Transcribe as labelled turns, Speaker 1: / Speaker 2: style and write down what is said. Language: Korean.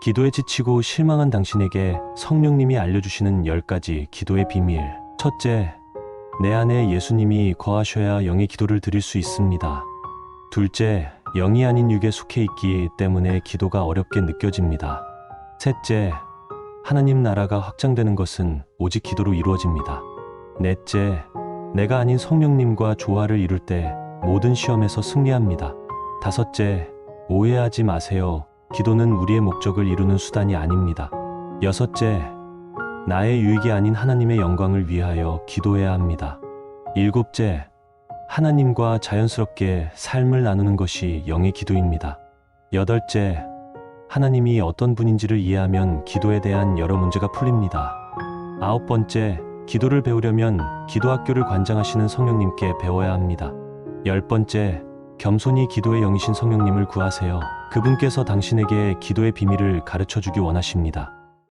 Speaker 1: 기도에 지치고 실망한 당신에게 성령님이 알려주시는 10가지 기도의 비밀. 첫째, 내 안에 예수님이 거하셔야 영의 기도를 드릴 수 있습니다. 둘째, 영이 아닌 육에 속해 있기 때문에 기도가 어렵게 느껴집니다. 셋째, 하나님 나라가 확장되는 것은 오직 기도로 이루어집니다. 넷째, 내가 아닌 성령님과 조화를 이룰 때 모든 시험에서 승리합니다. 다섯째, 오해하지 마세요. 기도는 우리의 목적을 이루는 수단이 아닙니다. 여섯째, 나의 유익이 아닌 하나님의 영광을 위하여 기도해야 합니다. 일곱째, 하나님과 자연스럽게 삶을 나누는 것이 영의 기도입니다. 여덟째, 하나님이 어떤 분인지를 이해하면 기도에 대한 여러 문제가 풀립니다. 아홉 번째, 기도를 배우려면 기도학교를 관장하시는 성령님께 배워야 합니다. 열 번째, 겸손히 기도의 영이신 성령님을 구하세요. 그분께서 당신에게 기도의 비밀을 가르쳐 주기 원하십니다.